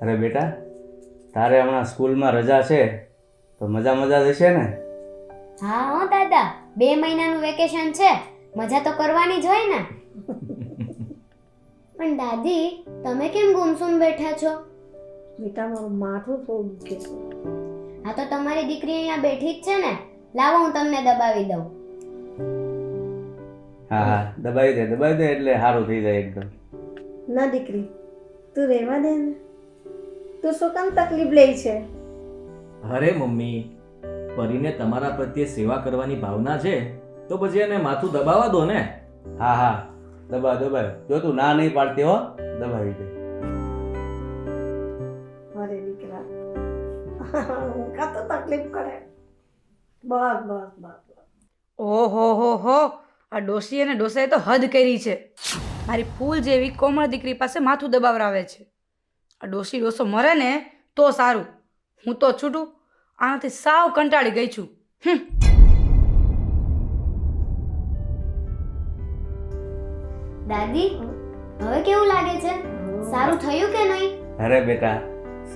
અરે બેટા તારે હમણાં સ્કૂલમાં રજા છે તો મજા મજા જશે ને? હા હો દાદા બે મહિનાનું વેકેશન છે મજા તો કરવાની જ હોય ને. પણ દાદી તમે કેમ ગુમસુમ બેઠા છો? બેટા મારું માથું થોડું દુખે છે. હા તો તમારી દીકરી અહીંયા બેઠી જ છે ને. લાવો હું તમને દબાવી દઉં. હા હા દબાવી દે દબાવી દે એટલે સારું થઈ જાય એકદમ. ના દીકરી તું રહેવા દે ને. તું શું કામ તકલીફ લે છે? અરે મમ્મી પરીને તમારા પ્રત્યે સેવા કરવાની ભાવના છે તો પછી એને માથું દબાવા દો ને. હા હા. દબાવ દબાવ. જો તું ના નહીં પાડતી હો દબાવી દે. અરે દીકરા કાં તો તકલીફ કરે? બસ બસ બસ બસ. ઓહો હો હો. આ ડોસી અને ડોસાએ તો હદ કરી છે. મારી ફૂલ જેવી કોમળ દીકરી પાસે માથું દબાવરાવે છે. આ ડોસી ડોસો મરે ને તો સારું. હું તો છૂટું. આનાથી સાવ કંટાળી ગઈ છું. હમ. દાદી હવે કેવું લાગે છે? સારું થયું કે નહીં? અરે બેટા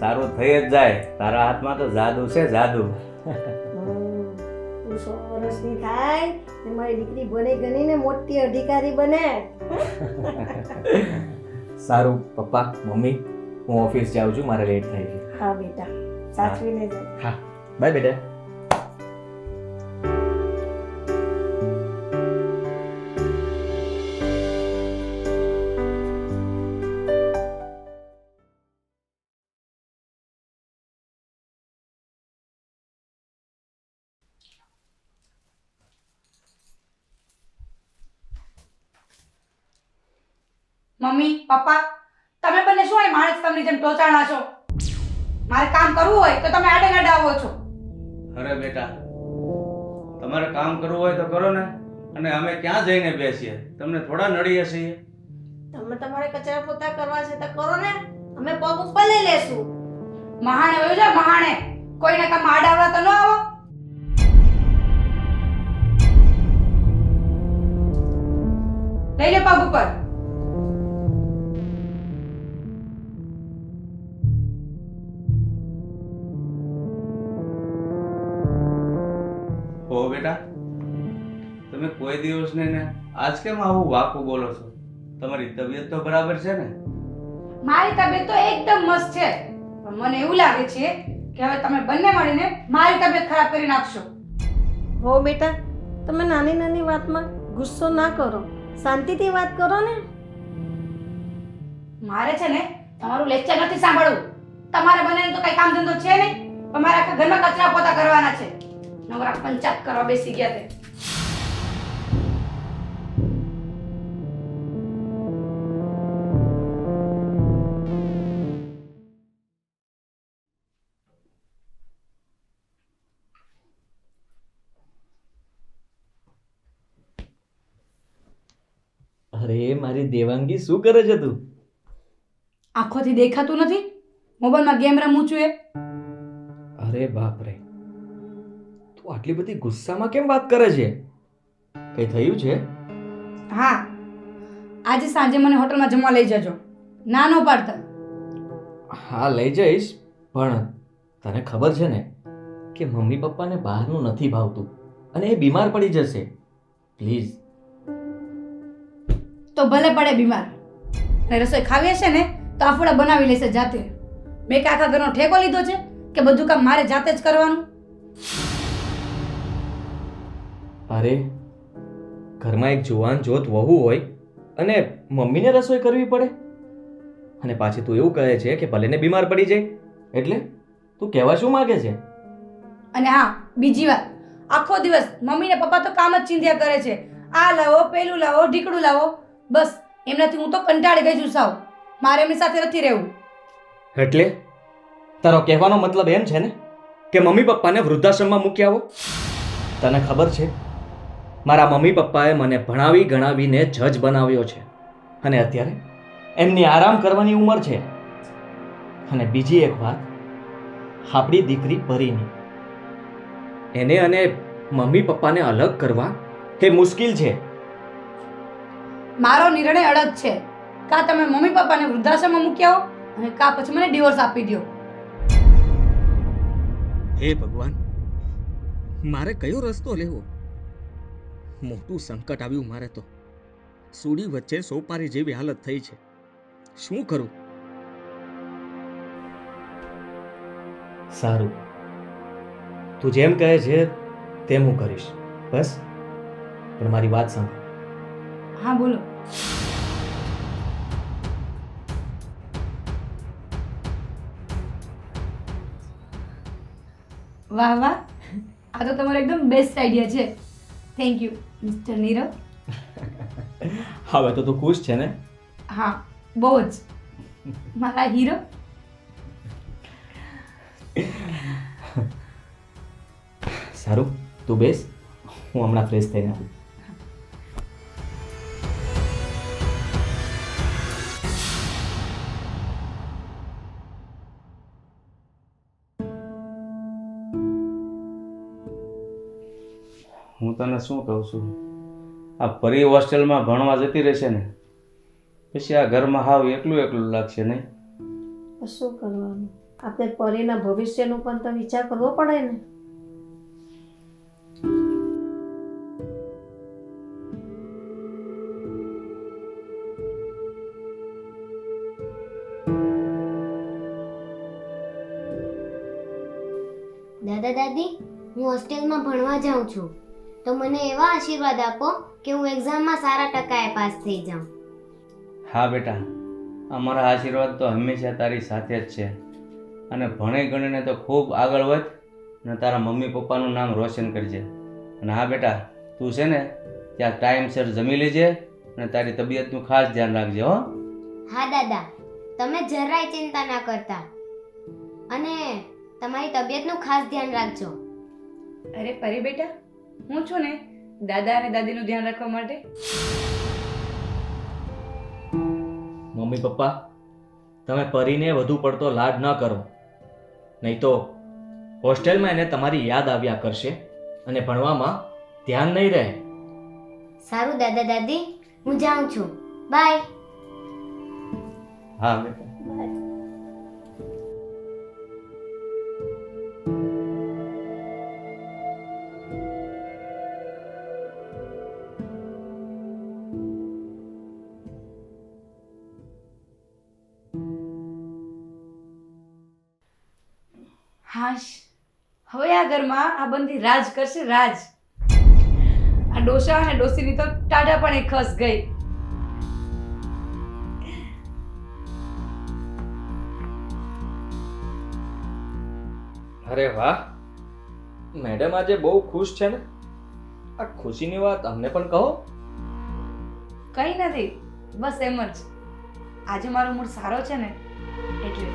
સારું થઈ જ જાય. તારા હાથમાં તો જાદુ છે જાદુ. હમ. સો વર્ષની થાય ને મારી દીકરી ભણે ગણીને મોટી અધિકારી બને. સારું પપ્પા મમ્મી. હું ઓફિસ જાઉં છું મારે લેટ થાય છે. હા બેટા. સાચવીને જાય હા. બાય બેટા. Mummy papa. તમે બંને શું હોય? માણસ તમને જેમ ટોચાણા છો. મારે કામ કરવું હોય તો તમે આડે ગાડે આવો છો. અરે બેટા તમારે કામ કરવું હોય તો કરો ને અને અમે ક્યાં જઈને બેસીએ? તમને થોડા નડીએ છીએ. તમે તમારે કચરા પોતા કરવા છે તો કરો ને. અમે પગ ઉપર લઈ લેશું. મહાણે હોય છે મહાણે. કોઈને કામ આડાવડા તો ન આવો. લઈ લે પગ ઉપર. કોઈ દિવસ નહીં ને આજ કેમ આવું વાકું બોલો છો? તમારી તબિયત તો બરાબર છે ને? મારી તબિયત તો એકદમ મસ્ત છે. પણ મને એવું લાગે છે કે હવે તમે બંને મળીને મારી તબિયત ખરાબ કરી નાખશો. હો બેટા તમે નાની નાની વાતમાં ગુસ્સો ના કરો. શાંતિથી વાત કરો ને. મારે છે ને તમારું લેક્ચર નથી સાંભળવું. તમારે બંનેને તો કઈ કામ ધંધો છે નહીં. પણ મારે આખા ઘરમાં કચરા પોતા કરવાના છે. નવરા પંચાયત કરવા બેસી ગયા તે અરે મારી દેવાંગી શું કરે છે તું? આંખોથી દેખાતું નથી? મોબાઈલમાં ગેમ રમું છું એ. અરે બાપ રે તું આટલી બધી ગુસ્સામાં કેમ વાત કરે છે? કઈ થયું છે? હા આજે સાંજે મને હોટલમાં જમવા લઈ જજો. ના નો પાડતા હા લઈ જઈશ પણ તને ખબર છે ને કે મમ્મી પપ્પાને બહારનું નથી ભાવતું અને એ બીમાર પડી જશે. પ્લીઝ તો ભલે પડે બીમાર. અને રસોઈ ખાવી હશે ને તો આફડા બનાવી લેશે જાતે. મેં કે આખા ઘરનો ઠેકો લીધો છે કે બધું કામ મારે જાતે જ કરવાનું? અરે ઘરમાં એક જુવાન જોત વહુ હોય અને મમ્મીને રસોઈ કરવી પડે. અને પાછી તું એવું કહે છે કે ભલે ને બીમાર પડી જાય. એટલે તું કહેવા શું માંગે છે? અને હા બીજી વાત. આખો દિવસ મમ્મી ને પપ્પા તો કામ જ ચિંધ્યા કરે છે. આ લાવો પેલું લાવો ઢીકડું લાવો. બસ, એમનાથી હું તો કંટાળી ગઈ છું સાવ. મારે એમની સાથે નથી રહેવું. એટલે? તારો કહેવાનો મતલબ એમ છે ને કે મમ્મી પપ્પાને વૃદ્ધાશ્રમમાં મૂકી આવો? તને ખબર છે? મારા મમ્મી પપ્પાએ મને ભણાવી ગણાવીને જજ બનાવ્યો છે. અને અત્યારે એમની આરામ કરવાની ઉંમર છે. અને બીજી એક વાત, આપણી દીકરી પરીની. એને અને મમ્મી પપ્પાને અલગ કરવા તે મુશ્કેલ છે. મારો નિર્ણય અડગ છે. કા તમે મમ્મી પપ્પાને વૃદ્ધાશ્રમમાં મૂકી આવો અને કા પછી મને ડિવોર્સ આપી દો હે ભગવાન મારે કયો રસ્તો લેવો? મોટું સંકટ આવ્યું મારે તો. સુડી વચ્ચે સોપારી જેવી હાલત થઈ છે. શું કરું? સારું. તું જેમ કહે છે તેમ હું કરીશ. બસ? પણ મારી વાત સાંભળ. હા બોલો. વાહ વાહ. આ તો તમારો એકદમ બેસ્ટ આઈડિયા છે. Thank you mister Nirav. હવે તો તું ખુશ છે ને? હા બહુ જ. મારા હીરો સારું તું બેસ. હું હમણાં ફ્રેશ થઈને આવું. તને શું કહું છું? આ પરી હોસ્ટેલમાં ભણવા જતી રહેશે ને પછી આ ઘરમાં હાવ એકલું એકલું લાગશે નહીં? શું કરવાનું? આપણે પરીના ભવિષ્યનું પણ તો વિચાર કરવો પડે ને. દાદા દાદી હું હોસ્ટેલમાં ભણવા જાઉં છું. તો મને એવા આશીર્વાદ આપો કે હું એક્ઝામમાં સારા ટકાએ પાસ થઈ જાઉં. હા બેટા અમારા આશીર્વાદ તો હંમેશા તારી સાથે જ છે. અને ભણે ગણીને તો ખૂબ આગળ વધ અને તારા મમ્મી પપ્પાનું નામ રોશન કરજે. અને હા બેટા તું છે ને ત્યાં ટાઈમસર જમી લેજે અને તારી તબિયતનું ખાસ ધ્યાન રાખજે હો. હા દાદા તમે જરાય ચિંતા ના કરતા. અને તમારી તબિયતનું ખાસ ધ્યાન રાખજો. અરે પરી બેટા. હું છું ને દાદા અને દાદીનું ધ્યાન રાખવા માટે? મમ્મી પપ્પા તમે પરીને વધુ પડતો લાડ ન કરો. નહીં તો હોસ્ટેલમાં એને તમારી યાદ આવ્યા કરશે અને ભણવામાં ધ્યાન નહીં રહે. સારું દાદા દાદી. હું જાઉં છું. બાય. હા બેટા હાશ. હવે આ ઘરમાં આ બંધી રાજ કરશે રાજ. આ ડોસા અને ડોસીની તો ટાટા પણ એ ખસ ગઈ. અરે વાહ. મેડમ આજે બહુ ખુશ છે ને? આ ખુશીની વાત અમને પણ કહો. કંઈ નથી. બસ એમ જ. આજે મારો મૂડ સારો છે ને એટલે.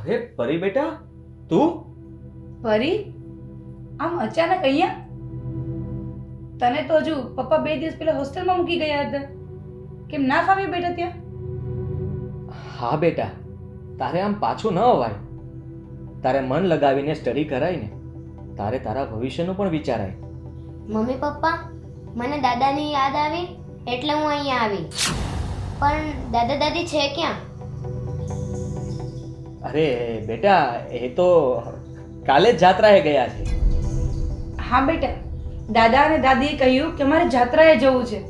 અરે પરી બેટા તું? પરી? આમ અચાનક અહીંયા? તને તો હજુ પપ્પા બે દિવસ પહેલા હોસ્ટેલમાં મૂકી ગયા હતા. કેમ ના ફાવી બેટા ત્યાં? હા બેટા તારે આમ પાછું ન અવાય. તારે મન લગાવીને સ્ટડી કરાય ને તારે તારા ભવિષ્યનું પણ વિચારાય. મમ્મી પપ્પા મને દાદાની યાદ આવી એટલે હું અહીંયા આવી. પણ દાદા દાદી છે ક્યાં? અરે બેટા એ તો કાલે જ જાત્રાએ ગયા છે. હા બેટા. દાદા અને દાદીએ કહ્યું કે મારે જાત્રાએ જવું છે.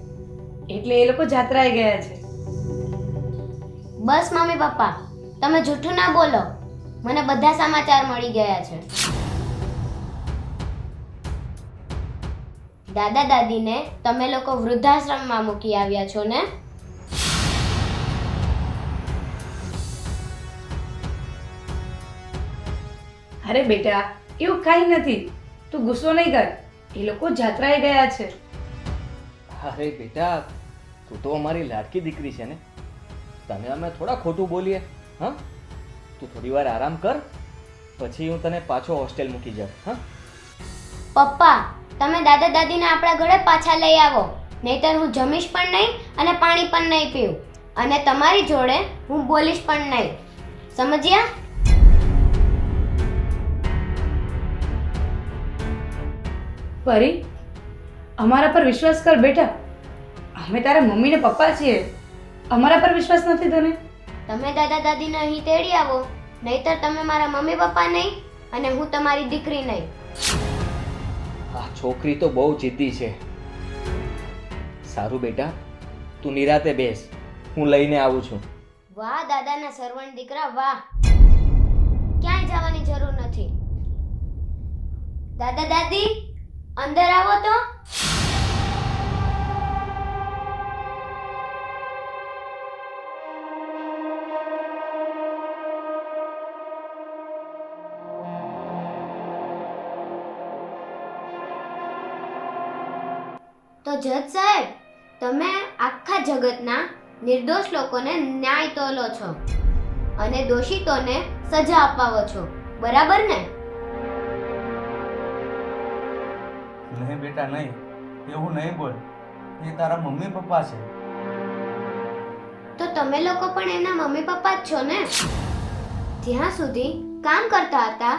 એટલે એ લોકો જાત્રાએ ગયા છે. બસ મમ્મી પપ્પા. તમે જૂઠું ના બોલો. મને બધા સમાચાર મળી ગયા છે. દાદા દાદીને તમે લોકો વૃદ્ધાશ્રમમાં મૂકી આવ્યા છો ને? અરે બેટા એવું કાંઈ નથી. તું ગુસ્સો નહીં કર. એ લોકો જાત્રાએ ગયા છે. અરે બેટા તું તો અમારી લાડકી દીકરી છે ને. તને અમે થોડા ખોટું બોલીએ હા? તું થોડી વાર આરામ કર પછી હું તને પાછો હોસ્ટેલ મૂકી જાઉં હા? પપ્પા તમે દાદા દાદીને આપણા ઘરે પાછા લઈ આવો. નહીતર હું જમીશ પણ નહીં અને પાણી પણ નહીં પીવું. અને તમારી જોડે હું બોલીશ પણ નહીં. સમજ્યા? પરી અમારા પર વિશ્વાસ કર બેટા. અમે તારા મમ્મી ને પપ્પા છીએ. અમારા પર વિશ્વાસ નથી તને. તમે દાદા દાદીને અહીં તેડી આવો. નહીતર તમે મારા મમ્મી પપ્પા નહીં અને હું તમારી દીકરી નહીં. આ છોકરી તો બહુ જીદ્દી છે. સારું બેટા તું નિરાતે બેસ. હું લઈને આવું છું. વાહ દાદાના સરવણ દીકરા વાહ. ક્યાંય જવાની જરૂર નથી. દાદા દાદી અંદર આવો તો. તો જજ સાહેબ, તમે આખા જગતના નિર્દોષ લોકોને ન્યાય તોલો છો અને દોષિતોને સજા અપાવો છો. બરાબર ને? નહીં બેટા નહીં. એવું નહીં બોલ. એ તારા મમ્મી પપ્પા છે. તો તમે લોકો પણ એના મમ્મી પપ્પા જ છો ને? જ્યાં સુધી કામ કરતા હતા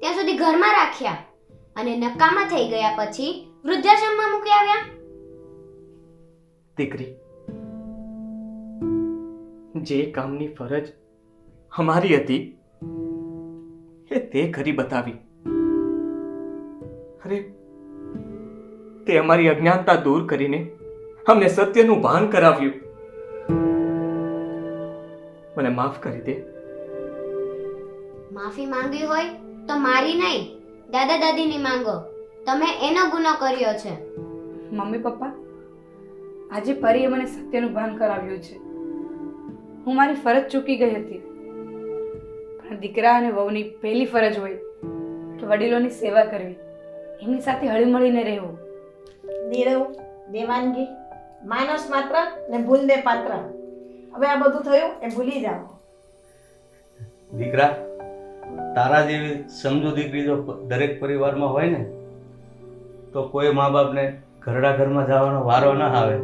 ત્યાં સુધી ઘરમાં રાખ્યા અને નકામા થઈ ગયા પછી વૃદ્ધાશ્રમમાં મૂકી આવ્યા? દીકરી જે કામની ફરજ અમારી હતી એ તે કરી બતાવી. અરે તે અમારી અજ્ઞાનતા દૂર કરીને અમને સત્યનું ભાન કરાવ્યું. મને માફ કરી દે. માફી માંગી હોય તો મારી નહીં દાદા દાદીની માંગો. તમે એનો ગુનો કર્યો છે. મમ્મી પપ્પા આજે પરીએ મને સત્યનું ભાન કરાવ્યું છે. હું મારી ફરજ ચૂકી ગઈ હતી. પણ દીકરા અને વહુની પહેલી ફરજ હોય કે વડીલોની સેવા કરવી. એમની સાથે હળીમળીને રહેવું. નીરવ, દેવાનગી, માનસ માત્ર ને ભૂલને પાત્ર. હવે આ બધું થયું એ ભૂલી જાઓ. દીકરા, તારા જેવી સમજુ દીકરી જો દરેક પરિવારમાં હોય ને, તો કોઈ મા બાપને ઘરડા ઘરમાં જવાનો વારો ના આવે.